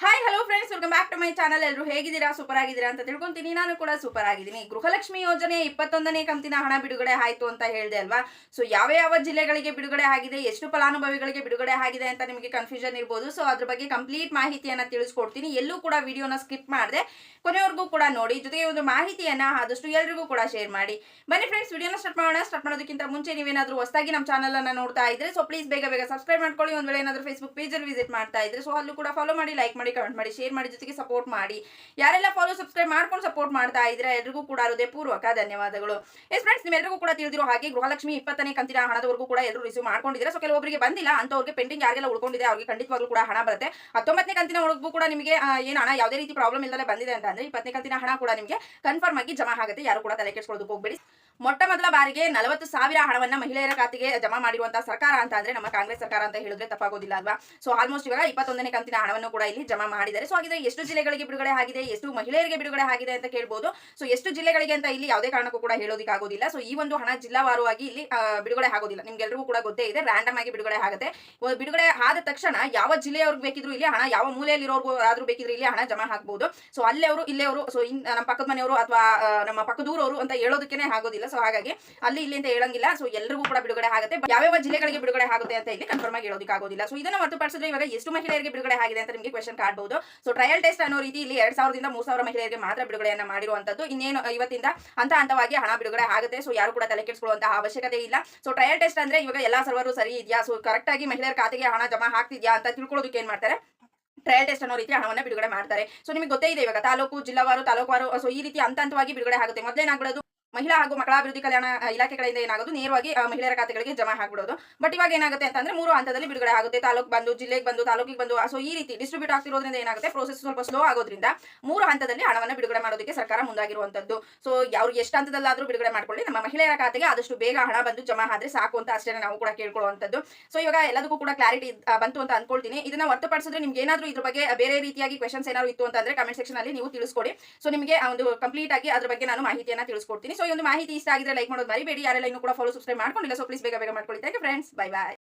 Hi hello welcome back to my channel ಎಲ್ಲರೂ ಹೇಗಿದ್ದೀರಾ? Super ಆಗಿದ್ದೀರಾ ಅಂತ ತಿಳ್ಕೊಂತೀನಿ. ನಾನು ಕೂಡ ಸೂಪರ್ ಆಗಿದ್ದೀನಿ ಗೃಹಲಕ್ಷ್ಮಿ ಯೋಜನೆ ಇಪ್ಪತ್ತೊಂದನೇ ಕಂತಿನ ಹಣ ಬಿಡುಗಡೆ ಆಯಿತು ಅಂತ ಹೇಳಿದೆ ಅಲ್ವಾ? ಸೊ ಯಾವ ಯಾವ ಜಿಲ್ಲೆಗಳಿಗೆ ಬಿಡುಗಡೆ ಆಗಿದೆ? ಎಷ್ಟು ಫಲಾನುಭವಿಗಳಿಗೆ ಬಿಡುಗಡೆ ಆಗಿದೆ ಅಂತ ನಿಮಗೆ ಕನ್ಫ್ಯೂಷನ್ ಇರ್ಬೋದು. ಸೊ ಅದ್ರ ಬಗ್ಗೆ ಕಂಪ್ಲೀಟ್ ಮಾಹಿತಿಯನ್ನು ತಿಳಿಸ್ಕೊಡ್ತೀನಿ. ಎಲ್ಲೂ ಕೂಡ ವಿಡಿಯೋನ ಸ್ಕಿಪ್ ಮಾಡಿದೆ ಕೊನೆವರೆಗೂ ಕೂಡ ನೋಡಿ. ಜೊತೆಗೆ ಒಂದು ಮಾಹಿತಿಯನ್ನ ಆದಷ್ಟು ಎಲ್ರಿಗೂ ಕೂಡ ಶೇರ್ ಮಾಡಿ. ಬನ್ನಿ ಫ್ರೆಂಡ್ಸ್ ವಿಡಿಯೋನ ಸ್ಟಾರ್ಟ್ ಮಾಡೋಣ. ಸ್ಟಾರ್ಟ್ ಮಾಡೋದಕ್ಕಿಂತ ಮುಂಚೆ ನೀವೇನಾದರೂ ಹೊಸದಾಗಿ ನಮ್ಮ ಚಾನಲ್ ಅನ್ನ ನೋಡ್ತಾ ಇದ್ರೆ ಸೊ ಪ್ಲೀಸ್ ಬೇಗ ಬೇಗ ಸಬ್ಸ್ಕ್ರೈಬ್ ಮಾಡ್ಕೊಳ್ಳಿ. ಒಂದು ವೇಳೆ ಏನಾದರೂ ಫೇಸ್ಬುಕ್ ಪೇಜಲ್ಲಿ ವಿಸಿಟ್ ಮಾಡ್ತಾ ಇದ್ರೆ ಸೊ ಅಲ್ಲೂ ಕೂಡ ಫಾಲೋ ಮಾಡಿ ಲೈಕ್ ಮಾಡಿ ಕಮೆಂಟ್ ಮಾಡಿ ಶೇರ್ ಮಾಡಿ. ಜೊತೆಗೆ ಸಪೋರ್ಟ್ ಮಾಡಿ. ಯಾರೆಲ್ಲ ಫಾಲೋ ಸಬ್ಸ್ಕ್ರೈಬ್ ಮಾಡ್ಕೊಂಡು ಸಪೋರ್ಟ್ ಮಾಡ್ತಾ ಇದ್ರೆ ಎಲ್ರಿಗೂ ಕೂಡ ಹೃದಯಪೂರ್ವಕ ಧನ್ಯವಾದಗಳು. ಎಸ್ ಫ್ರೆಂಡ್ಸ್ ನಿಮ್ಮೆಲ್ಲರಿಗೂ ಕೂಡ ತಿಳಿದಿರೋ ಹಾಗೆ ಗೃಹಲಕ್ಷ್ಮಿ ಇಪ್ಪತ್ತನೇ ಕಂತಿನ ಹಣದವರೆಗೂ ಕೂಡ ಎಲ್ಲರೂ ರಿಸೀವ್ ಮಾಡ್ಕೊಂಡಿದ್ರೆ ಸೊ ಕೆಲವೊಬ್ಬರಿಗೆ ಬಂದಿಲ್ಲ ಅಂತವ್ರಿಗೆ ಪೆಂಡಿಂಗ್ ಯಾರಿಗೆಲ್ಲ ಉಳ್ಕೊಂಡಿದೆ, ಅವ್ರಿಗೆ ಖಂಡಿತವಾಗ್ಲೂ ಕೂಡ ಹಣ ಬರುತ್ತೆ. ಹತ್ತೊಂಬತ್ತನೇ ಕಂತಿನ ಒಳಗೂ ಕೂಡ ನಿಮಗೆ ಏನು ಹಣ ಯಾವುದೇ ರೀತಿ ಪ್ರಾಬ್ಲಮ್ ಇಲ್ಲದೆ ಬಂದಿದೆ ಅಂತ ಅಂದ್ರೆ ಇಪ್ಪತ್ತನೇ ಕಂತಿನ ಹಣ ಕೂಡ ನಿಮಗೆ ಕನ್ಫರ್ಮ್ ಆಗಿ ಜಮಾ ಆಗುತ್ತೆ. ಯಾರು ಕೂಡ ತಲೆ ಕೆಡಿಸ್ಕೊಳ್ಳೋದಕ್ಕೆ ಹೋಗಬೇಡಿ. ಮೊಟ್ಟ ಮೊದಲ ಬಾರಿಗೆ ನಲವತ್ತು ಸಾವಿರ ಹಣವನ್ನ ಮಹಿಳೆಯರ ಖಾತೆಗೆ ಜಮಾ ಮಾಡಿರುವಂತಹ ಸರ್ಕಾರ ಅಂತ ಅಂದ್ರೆ ನಮ್ಮ ಕಾಂಗ್ರೆಸ್ ಸರ್ಕಾರ ಅಂತ ಹೇಳಿದ್ರೆ ತಪ್ಪಾಗೋದಿಲ್ಲ ಅಲ್ವಾ? ಸೊ ಆಲ್ಮೋಸ್ಟ್ ಇವಾಗ ಇಪ್ಪತ್ತೊಂದನೇ ಕಂತಿನ ಹಣವನ್ನು ಕೂಡ ಇಲ್ಲಿ ಜಮಾ ಮಾಡಿದ್ದಾರೆ. ಸೊ ಹಾಗಿದ್ರೆ ಎಷ್ಟು ಜಿಲ್ಲೆಗಳಿಗೆ ಬಿಡುಗಡೆ ಆಗಿದೆ, ಎಷ್ಟು ಮಹಿಳೆಯರಿಗೆ ಬಿಡುಗಡೆ ಆಗಿದೆ ಅಂತ ಕೇಳ್ಬೋದು. ಸೊ ಎಷ್ಟು ಜಿಲ್ಲೆಗಳಿಗೆ ಅಂತ ಇಲ್ಲಿ ಯಾವುದೇ ಕಾರಣಕ್ಕೂ ಕೂಡ ಹೇಳೋದಕ್ಕೆ ಆಗೋದಿಲ್ಲ. ಸೊ ಈ ಒಂದು ಹಣ ಜಿಲ್ಲಾವಾರುವಾಗಿ ಇಲ್ಲಿ ಬಿಡುಗಡೆ ಆಗೋದಿಲ್ಲ. ನಿಮ್ಗೆಲ್ರಿಗೂ ಕೂಡ ಗೊತ್ತೇ ಇದೆ ರ್ಯಾಂಡಮ್ ಆಗಿ ಬಿಡುಗಡೆ ಆಗುತ್ತೆ. ಬಿಡುಗಡೆ ಆದ ತಕ್ಷಣ ಯಾವ ಜಿಲ್ಲೆಯವ್ರಿಗೆ ಬೇಕಿದ್ರು ಇಲ್ಲಿ ಹಣ, ಯಾವ ಮೂಲೆಯಲ್ಲಿರೋರ್ಗೂ ಆದ್ರೂ ಬೇಕಿದ್ರೆ ಇಲ್ಲಿ ಹಣ ಜಮಾ ಹಾಕ್ಬೋದು ಸೊ ಅಲ್ಲೇ ಅವರು ಇಲ್ಲೇ ಅವರು ಸೊ ನಮ್ಮ ಪಕ್ಕದ ಮನೆಯವರು ಅಥವಾ ನಮ್ಮ ಪಕ್ಕದೂರವರು ಅಂತ ಹೇಳೋದಕ್ಕೆ ಆಗೋದಿಲ್ಲ. ಸೊ ಹಾಗಾಗಿ ಅಲ್ಲಿ ಇಲ್ಲಿ ಅಂತ ಹೇಳಂಗಿಲ್ಲ. ಸೊ ಎಲ್ಲರಿಗೂ ಕೂಡ ಬಿಡುಗಡೆ ಆಗುತ್ತೆ. ಯಾವ ಯಾವ ಜಿಲ್ಲೆಗಳಿಗೆ ಬಿಡುಗಡೆ ಆಗುತ್ತೆ ಅಂತ ಇಲ್ಲಿ ಕನ್ಫರ್ಮ್ ಆಗಿ ಹೇಳೋದಕ್ಕೆ ಆಗೋದಿಲ್ಲ. ಸೊ ಇದನ್ನ ಹೊರತುಪಡಿಸಿದ್ರೆ ಇವಾಗ ಎಷ್ಟು ಮಹಿಳೆಯರಿಗೆ ಬಿಡುಗಡೆ ಆಗಿದೆ ಅಂತ ನಿಮಗೆ ಕ್ವೆಶನ್ ಕಾಡಬಹುದು ಸೊ ಟ್ರಯಲ್ ಟೆಸ್ಟ್ ಅನ್ನೋ ರೀತಿ ಇಲ್ಲಿ ಎರಡ್ ಸಾವಿರದಿಂದ ಮೂರ್ ಸಾವಿರ ಮಹಿಳೆಯರಿಗೆ ಮಾತ್ರ ಬಿಡುಗಡೆಯನ್ನ ಮಾಡಿರುವಂತದ್ದು ಇನ್ನೇನು ಇವತ್ತಿಂದ ಹಂತ ಹಂತವಾಗಿ ಹಣ ಬಿಡುಗಡೆ ಆಗುತ್ತೆ. ಸೊ ಯಾರು ಕೂಡ ತಲೆ ಕೆಡಿಸಿಕೊಳ್ಳುವಂತಹ ಅವಶ್ಯಕತೆ ಇಲ್ಲ. ಸೊ ಟ್ರಯಲ್ ಟೆಸ್ಟ್ ಅಂದ್ರೆ ಇವಾಗ ಎಲ್ಲಾ ಸರ್ವರು ಸರಿ ಇದೆಯಾ? ಸೊ ಕರೆಕ್ಟ್ ಆಗಿ ಮಹಿಳೆಯರ ಖಾತೆಗೆ ಹಣ ಜಮಾ ಆಗ್ತಿದ್ಯಾ ಅಂತ ತಿಳ್ಕೊಳ್ಳೋದಕ್ಕೆ ಏನ್ ಮಾಡ್ತಾರೆ? ಟ್ರಯಲ್ ಟೆಸ್ಟ್ ಅನ್ನೋ ರೀತಿ ಹಣವನ್ನ ಬಿಡುಗಡೆ ಮಾಡ್ತಾರೆ. ಸೊ ನಿಮಗೆ ಗೊತ್ತೇ ಇದೆ ಇವಾಗ ತಾಲೂಕು, ಜಿಲ್ಲಾವಾರು, ತಾಲೂಕುವಾರು ಸೊ ಈ ರೀತಿ ಹಂತ ಹಂತವಾಗಿ ಬಿಡುಗಡೆ ಆಗುತ್ತೆ. ಮೊದಲೇನಾಗ್ಬಿಡೋದು ಮಹಿಳಾ ಹಾಗೂ ಮಕ್ಕಳ ಅಭಿವೃದ್ಧಿ ಕಲ್ಯಾಣ ಇಲಾಖೆ ಇಲಾಖೆಗಳಿಂದ ಏನಾಗೋದು ನೇರವಾಗಿ ಮಹಿಳೆಯರ ಖಾತೆಗಳಿಗೆ ಜಮಾ ಆಗ್ಬಿಡೋದು. ಬಟ್ ಇವಾಗ ಏನಾಗುತ್ತೆ ಅಂತಂದ್ರೆ ಮೂರು ಹಂತದಲ್ಲಿ ಬಿಡುಗಡೆ ಆಗುತ್ತೆ. ತಾಲೂಕು ಬಂದು, ಜಿಲ್ಲೆಗೆ ಬಂದು, ತಾಲೂಕಿಗೆ ಬಂದು ಸೊ ಈ ರೀತಿ ಡಿಸ್ಟ್ರಿಬ್ಯೂಟ್ ಆಗ್ತಿರೋದ್ರಿಂದ ಏನಾಗುತ್ತೆ? ಪ್ರೋಸೆಸ್ ಸ್ವಲ್ಪ ಸ್ಲೋ ಆಗೋದ್ರಿಂದ ಮೂರು ಹಂತದಲ್ಲಿ ಹಣವನ್ನು ಬಿಡುಗಡೆ ಮಾಡೋದಕ್ಕೆ ಸರ್ಕಾರ ಮುಂದಾಗಿರುವಂತದ್ದು. ಸೊ ಅವ್ರು ಎಷ್ಟು ಹಂತದಲ್ಲಾದ್ರೂ ಬಿಡುಗಡೆ ಮಾಡ್ಕೊಳ್ಳಿ. ನಮ್ಮ ಮಹಿಳೆಯರ ಖಾತೆಗೆ ಆದಷ್ಟು ಬೇಗ ಹಣ ಬಂದು ಜಮಾ ಆದ್ರೆ ಸಾಕು ಅಂತ ಅಷ್ಟೇ ನಾವು ಕೂಡ ಕೇಳ್ಕೊಳ್ಳುವಂಥದ್ದು ಸೊ ಇವಾಗ ಎಲ್ಲದಕ್ಕೂ ಕೂಡ ಕ್ಲಾರಿಟಿ ಬಂತು ಅಂತ ಅನ್ಕೊಳ್ತೀನಿ. ಇದನ್ನ ಹೊರತುಪಡಿಸಿದ್ರೆ ನಿಮ್ಗೆ ಏನಾದರೂ ಇದ್ರ ಬಗ್ಗೆ ಬೇರೆ ರೀತಿಯಾಗಿ ಕ್ವೆಶನ್ಸ್ ಏನಾದ್ರು ಇತ್ತು ಅಂತಂದ್ರೆ ಕಮೆಂಟ್ ಸೆಕ್ಷನ್ ಅಲ್ಲಿ ನೀವು ತಿಳಿಸ್ಕೊಡಿ. ಸೊ ನಿಮಗೆ ಒಂದು ಕಂಪ್ಲೀಟ್ ಆಗಿ ಅದ್ರ ಬಗ್ಗೆ ನಾನು ಮಾಹಿತಿಯನ್ನ ತಿಳಿಸ್ಕೊಡ್ತೀನಿ. ಸೊ ಈ ಒಂದು ಮಾಹಿತಿ ಇಷ್ಟ ಆಗಿದ್ರೆ ಲೈಕ್ ಮಾಡೋದು ಮರಿಬೇಡಿ. ಯಾರೆಲ್ಲ ಇನ್ನೂ ಕೂಡ ಫಾಲೋ ಸಬ್ಸ್ಕ್ರೈಬ್ ಮಾಡ್ಕೊಂಡಿಲ್ಲ ಸೊ ಪ್ಲೀಸ್ ಬೇಗ ಬೇಗ ಮಾಡ್ಕೊಳ್ಳಿ. Thank friends bye bye